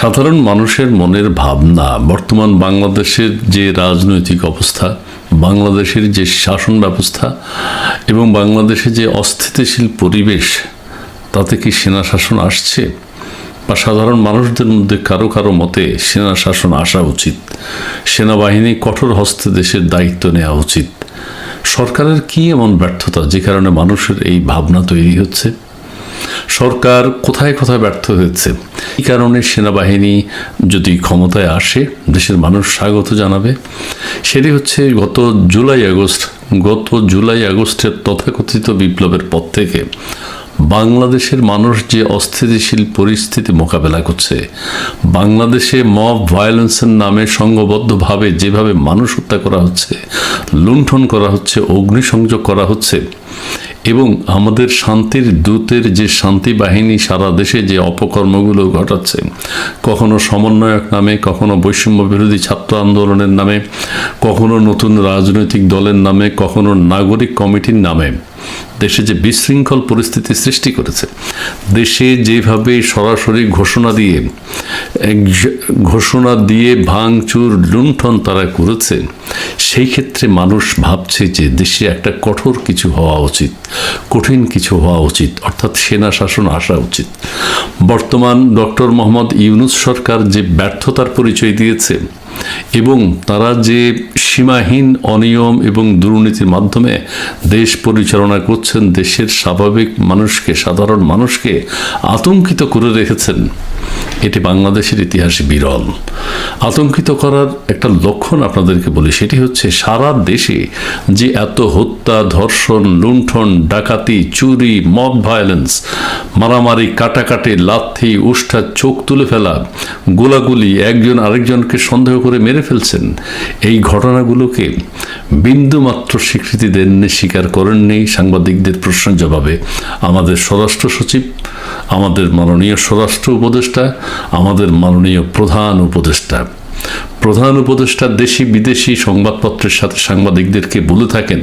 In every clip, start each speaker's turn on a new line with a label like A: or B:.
A: সাধারণ মানুষের মনের ভাবনা, বর্তমান বাংলাদেশের যে রাজনৈতিক অবস্থা, বাংলাদেশের যে শাসন ব্যবস্থা এবং বাংলাদেশে যে অস্থিতিশীল পরিবেশ, তাতে কি সেনা শাসন আসছে? বা সাধারণ মানুষদের মধ্যে কারও কারও মতে সেনা শাসন আসা উচিত? সেনাবাহিনী কঠোর হস্তে দেশের দায়িত্ব নেওয়া উচিত? সরকারের কি এমন ব্যর্থতা যে কারণে মানুষের এই ভাবনা তৈরি হচ্ছে? সরকার কোথায় কোথায় ব্যর্থ হয়েছে? এই কারণে সেনাবাহিনী যদি ক্ষমতায় আসে, দেশের মানুষ স্বাগত জানাবে। সেটি হচ্ছে গত জুলাই আগস্ট, গত জুলাই আগস্টের তথাকথিত বিপ্লবের পর থেকে বাংলাদেশের মানুষ যে অস্থিতিশীল পরিস্থিতি মোকাবেলা করছে, বাংলাদেশে মব ভায়োলেন্সের নামে সংঘবদ্ধভাবে যেভাবে মানুষ হত্যা করা হচ্ছে, লুণ্ঠন করা হচ্ছে, অগ্নিসংযোগ করা হচ্ছে এবং আমাদের শান্তির দূতের যে শান্তি বাহিনী সারা দেশে যে অপকর্মগুলো ঘটাচ্ছে, কখনো সমন্বয়ক নামে, কখনো বৈষম্য বিরোধী ছাত্র আন্দোলনের নামে, কখনো নতুন রাজনৈতিক দলের নামে, কখনো নাগরিক কমিটির নামে। দেশে যে বিশৃঙ্খল পরিস্থিতি সৃষ্টি করেছে, দেশে যেভাবে সরাসরি ঘোষণা দিয়ে ঘোষণা দিয়ে ভাঙচুর, লুণ্ঠন তারা করেছে, সেই ক্ষেত্রে মানুষ ভাবছে যে দেশে একটা কঠোর কিছু হওয়া উচিত, কঠিন কিছু হওয়া উচিত, অর্থাৎ সেনা শাসন আসা উচিত। বর্তমান ডক্টর মোহাম্মদ ইউনুস সরকার যে ব্যর্থতার পরিচয় দিয়েছে এবং তারা যে সীমাহীন অনিয়ম এবং দুর্নীতির মাধ্যমে দেশ পরিচালনা করছেন দেশের স্বাভাবিক মানুষকে, সাধারণ মানুষকে আতঙ্কিত করে রেখেছেন। এটি বাংলাদেশের ইতিহাসে বিরল। আতঙ্কিত করার একটা লক্ষণ আপনাদেরকে বলি, সেটি হচ্ছে সারা দেশে যে এত হত্যা, ধর্ষণ, লুণ্ঠন, ডাকাতি, চুরি, মব ভায়োলেন্স, মারামারি, কাটাকাটি, লাথি, উষ্ঠা, চোখ তুলে ফেলা, গোলাগুলি একজন আরেকজনকে সন্দেহ করে মেরে ফেলছেন, এই ঘটনাগুলোকে বিন্দুমাত্র স্বীকৃতি দেননি, স্বীকার করেননি। সাংবাদিকদের প্রশ্নের জবাবে আমাদের স্বরাষ্ট্র সচিব, আমাদের মাননীয় স্বরাষ্ট্র উপদেষ্টা, আমাদের মাননীয় প্রধান উপদেষ্টা। প্রধান উপদেষ্টা দেশি বিদেশি সংবাদপত্রের সাথে সাংবাদিকদেরকে বলে থাকেন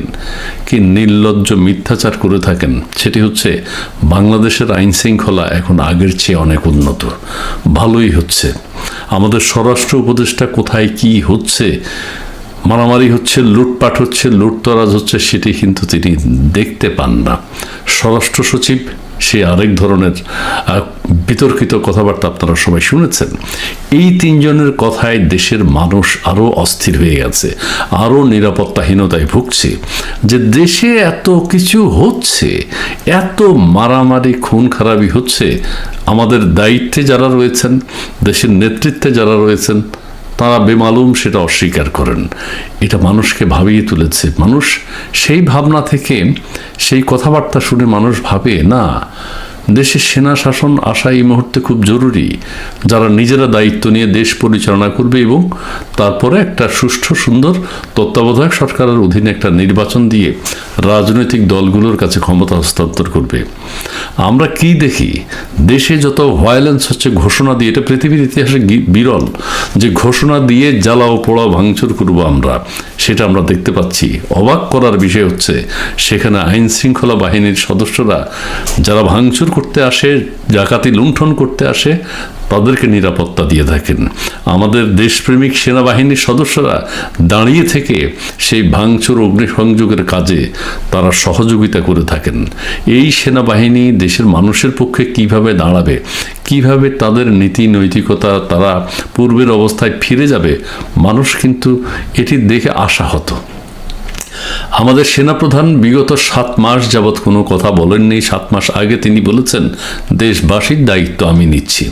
A: কি নির্লজ্জ মিথ্যাচার করে থাকেন। সেটি হচ্ছে বাংলাদেশের আইন শৃঙ্খলা এখন আগের চেয়ে অনেক উন্নত। ভালোই হচ্ছে। আমাদের স্বরাষ্ট্র উপদেষ্টা কোথায় কি হচ্ছে মারামারি হচ্ছে, লুটপাট হচ্ছে, লুটতরাজ হচ্ছে, সেটি কিন্তু তিনি দেখতে পান না। স্বরাষ্ট্র সচিব, সে আরেক ধরনের বিতর্কিত কথাবার্তা আপনারা সবাই শুনেছেন। এই তিনজনের কথায় দেশের মানুষ আরও অস্থির হয়ে গেছে আরও নিরাপত্তাহীনতায় ভুগছে। যে দেশে এত কিছু হচ্ছে, এত মারামারি, খুন খারাপি হচ্ছে, আমাদের দায়িত্বে যারা রয়েছেন, দেশের নেতৃত্বে যারা রয়েছেন তারা বেমালুম সেটা অস্বীকার করেন। এটা মানুষকে ভাবিয়ে তুলেছে। মানুষ সেই ভাবনা থেকে, সেই কথাবার্তা শুনে মানুষ ভাবে, না দেশে সেনা শাসন আসা এই মুহূর্তে খুব জরুরি। যারা নিজেরা দায়িত্ব নিয়ে দেশ পরিচালনা করবে এবং তারপরে একটা সুষ্ঠু, সুন্দর তত্ত্বাবধায়ক সরকারের অধীনে একটা নির্বাচন দিয়ে রাজনৈতিক দলগুলোর কাছে ক্ষমতা হস্তান্তর করবে। আমরা কি দেখি? দেশে যত ভায়োলেন্স হচ্ছে, ঘোষণা দিয়ে, এটা পৃথিবীর ইতিহাসে বিরল। যে ঘোষণা দিয়ে জ্বালাও, পোড়াও, ভাঙচুর করব আমরা, সেটা আমরা দেখতে পাচ্ছি। অবাক করার বিষয় হচ্ছে, সেখানে আইন শৃঙ্খলা বাহিনীর সদস্যরা যারা ভাঙচুর করতে আসে জাকাতি লুণ্ঠন করতে আসে, তাদেরকে নিরাপত্তা দিয়ে থাকেন। আমাদের দেশপ্রেমিক সেনাবাহিনীর সদস্যরা দাঁড়িয়ে থেকে সেই ভাঙচুর অগ্নিসংযোগের কাজে তারা সহযোগিতা করে থাকেন। এই সেনাবাহিনী দেশের মানুষের পক্ষে কীভাবে দাঁড়াবে, কীভাবে তাদের নীতি নৈতিকতা তারা পূর্বের অবস্থায় ফিরে যাবে, মানুষ কিন্তু এটি দেখে আশাহত। আমাদের সেনাপ্রধান বিগত সাত মাস যাবৎ কোনো কথা বলেননি। সাত মাস আগে তিনি বলেছেন, দেশবাসীর দায়িত্ব আমি নিচ্ছি।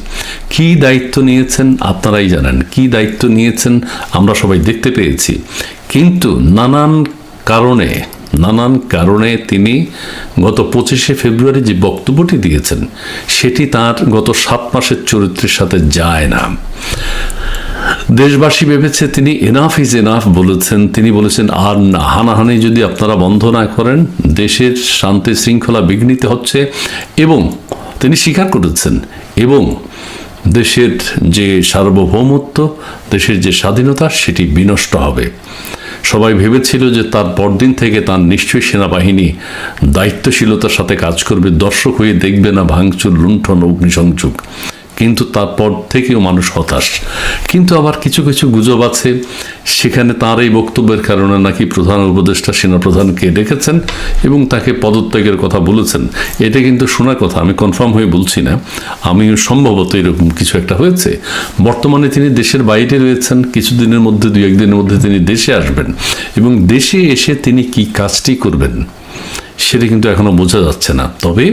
A: কি দায়িত্ব নিয়েছেন আপনারাই জানেন। কি দায়িত্ব নিয়েছেন আমরা সবাই দেখতে পেয়েছি। কিন্তু নানান কারণে নানান কারণে তিনি গত পঁচিশে ফেব্রুয়ারি যে বক্তব্যটি দিয়েছেন, সেটি তার গত সাত মাসের চরিত্রের সাথে যায় না। দেশবাসী ভেবেছে তিনি এনাফ ইজ এনাফ বলেছেন। তিনি বলেছেন, আর হানাহানি যদি আপনারা বন্ধ না করেন, দেশের শান্তি শৃঙ্খলা বিঘ্নিত হচ্ছে এবং তিনি স্বীকার করেছেন, এবং দেশের যে সার্বভৌমত্ব, দেশের যে স্বাধীনতা, সেটি বিনষ্ট হবে। সবাই ভেবেছিল যে তার পরদিন থেকে তার নিশ্চয়ই সেনাবাহিনী দায়িত্বশীলতার সাথে কাজ করবে, দর্শক হয়ে দেখবে না ভাঙচুর, লুণ্ঠন, অগ্নিসংযোগ। কিন্তু তারপর থেকেও মানুষ হতাশ। কিন্তু আবার কিছু কিছু গুজব আছে, সেখানে তার এই বক্তব্যের কারণে নাকি প্রধান উপদেষ্টা সেনাপ্রধানকে ডেকেছেন এবং তাকে পদত্যাগের কথা বলেছেন। এটা কিন্তু শোনার কথা, আমি কনফার্ম হয়ে বলছি না। আমি সম্ভবত এরকম কিছু একটা হয়েছে। বর্তমানে তিনি দেশের বাইরে রয়েছেন, কিছুদিনের মধ্যে দুই একদিনের মধ্যে তিনি দেশে আসবেন এবং দেশে এসে তিনি কি কাজটি করবেন? সেটা কিন্তু এখনও বোঝা যাচ্ছে না। তবে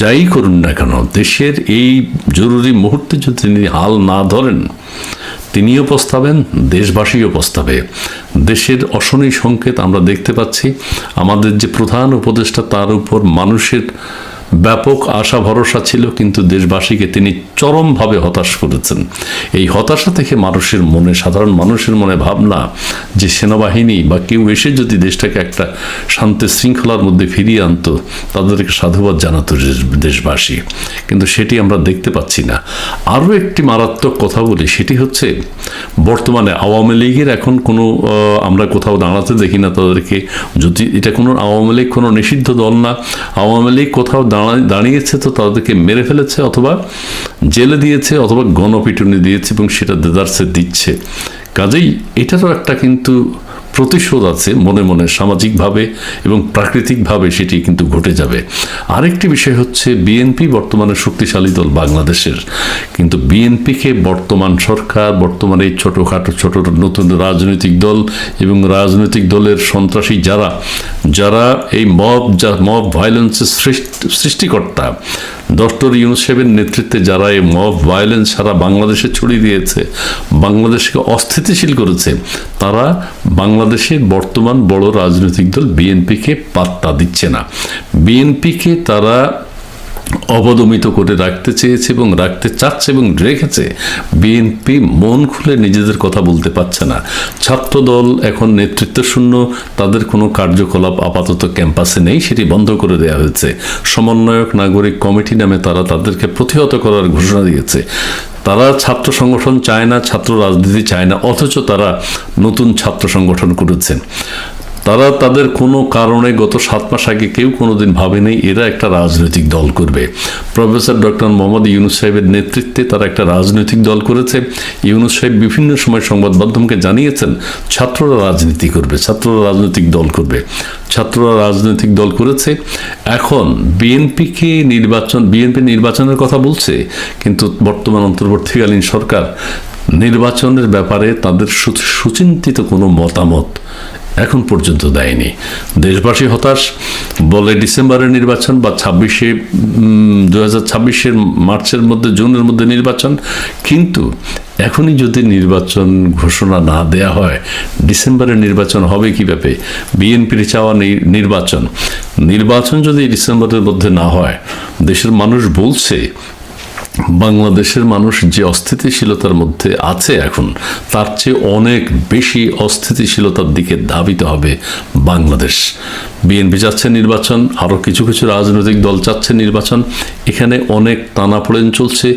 A: যাই করুন না কেন, দেশের এই জরুরি মুহূর্তে যদি তিনি হাল না ধরেন, তিনিও প্রস্তাবেন দেশবাসীও প্রস্তাবে দেশের অশনি সংকেত আমরা দেখতে পাচ্ছি। আমাদের যে প্রধান উপদেষ্টা, তার উপর মানুষের ব্যাপক আশা, ভরসা ছিল, কিন্তু দেশবাসীকে তিনি চরমভাবে হতাশ করেছেন। এই হতাশা থেকে মানুষের মনে, সাধারণ মানুষের মনে ভাবনা যে সেনাবাহিনী বা কেউ এসে যদি দেশটাকে একটা শান্তি শৃঙ্খলার মধ্যে ফিরিয়ে আনতো, তাদেরকে সাধুবাদ জানাতো দেশবাসী। কিন্তু সেটি আমরা দেখতে পাচ্ছি না। আরও একটি মারাত্মক কথা বলি, সেটি হচ্ছে বর্তমানে আওয়ামী লীগের এখন কোনো আমরা কোথাও দাঁড়াতে দেখি না তাদেরকে। যদি এটা কোনো আওয়ামী লীগ, কোনো নিষিদ্ধ দল না, আওয়ামী লীগ কোথাও দাঁড়িয়েছে তো তাদেরকে মেরে ফেলেছে অথবা জেলে দিয়েছে অথবা গণপিটুনি দিয়েছে এবং সেটা দেদারসে দিচ্ছে। কাজেই এটারও একটা কিন্তু প্রতিশোধ আছে মনে মনে সামাজিকভাবে এবং প্রাকৃতিকভাবে সেটি কিন্তু ঘটে যাবে। আরেকটি বিষয় হচ্ছে বিএনপি বর্তমানে শক্তিশালী দল বাংলাদেশের। কিন্তু বিএনপিকে বর্তমান সরকার, বর্তমানে এই ছোটোখাটো, ছোট নতুন রাজনৈতিক দল এবং রাজনৈতিক দলের সন্ত্রাসী যারা যারা এই মব, যা মব ভায়োলেন্সের সৃষ্টি, সৃষ্টিকর্তা, ডক্টর ইউনুসেফের নেতৃত্বে যারা এই মব ভায়োলেন্স সারা বাংলাদেশে ছড়িয়ে দিয়েছে, বাংলাদেশকে অস্থিতিশীল করেছে, তারা বাংলাদেশের বর্তমান বড় রাজনৈতিক দল বিএনপিকে পাত্তা দিচ্ছে না। বিএনপিকে তারা অবদমিত করে রাখতে চেয়েছে এবং রাখতে চাচ্ছে এবং রেখেছে, বিএনপি মন খুলে নিজেদের কথা বলতে পারছে না। ছাত্রদল এখন নেতৃত্ব শূন্য তাদের কোনো কার্যকলাপ আপাতত ক্যাম্পাসে নেই, সেটি বন্ধ করে দেওয়া হয়েছে। সমন্বয়ক নাগরিক কমিটি নামে তারা তাদেরকে প্রতিহত করার ঘোষণা দিয়েছে। তারা ছাত্র সংগঠন চায় না, ছাত্র রাজনীতি চায় না, অথচ তারা নতুন ছাত্র সংগঠন করেছে। তারা তাদের কোনো কারণে গত সাত মাস আগে কেউ কোনোদিন ভাবেনি এরা একটা রাজনৈতিক দল করবে। প্রফেসর ডক্টর মোহাম্মদ ইউনুস সাহেবের নেতৃত্বে তারা একটা রাজনৈতিক দল করেছে। ইউনুস সাহেব বিভিন্ন সময় সংবাদ মাধ্যমকে জানিয়েছেন, ছাত্ররা রাজনীতি করবে, ছাত্ররা রাজনৈতিক দল করবে। ছাত্ররা রাজনৈতিক দল করেছে। এখন বিএনপিকে নির্বাচন, বিএনপি নির্বাচনের কথা বলছে, কিন্তু বর্তমান অন্তর্বর্তীকালীন সরকার নির্বাচনের ব্যাপারে তাদের সুচিন্তিত কোনো মতামত এখন পর্যন্ত দেয়নি। দেশবাসী হতাশ বলে ডিসেম্বরের নির্বাচন বা ছাব্বিশে দু হাজার ছাব্বিশের মার্চের মধ্যে, জুনের মধ্যে নির্বাচন। কিন্তু এখনই যদি নির্বাচন ঘোষণা না দেয়া হয়, ডিসেম্বরের নির্বাচন হবে কীভাবে? বিএনপির চাওয়া নির্বাচন। নির্বাচন যদি ডিসেম্বরের মধ্যে না হয়, দেশের মানুষ বলছে বাংলাদেশের মানুষ যে অস্থিতিশীলতার মধ্যে আছে এখন, তার চেয়ে অনেক বেশি অস্থিতিশীলতার দিকে ধাবিত হবে বাংলাদেশ। বিএনপি চাচ্ছে নির্বাচন, আরও কিছু কিছু রাজনৈতিক দল চাচ্ছে নির্বাচন। এখানে অনেক টানাপোড়েন চলছে,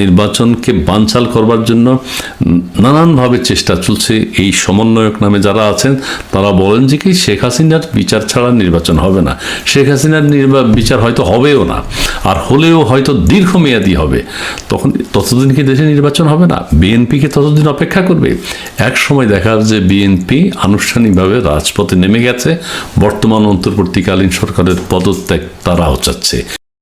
A: নির্বাচনকে বানচাল করবার জন্য নানানভাবে চেষ্টা চলছে। এই সমন্বয়ক নামে যারা আছেন, তারা বলেন যে কি, শেখ হাসিনার বিচার ছাড়া নির্বাচন হবে না। শেখ হাসিনার নির্বা বিচার হয়তো হবেও না, আর হলেও হয়তো দীর্ঘমেয়াদী হবে। তখন ততদিন কি দেশে নির্বাচন হবে না? বিএনপিকে ততদিন অপেক্ষা করবে? এক সময় দেখা যে বিএনপি আনুষ্ঠানিকভাবে রাজপথে নেমে গেছে, বর্তমান অন্তর্বর্তীকালীন সরকারের পদত্যাগ তারাও চাচ্ছে।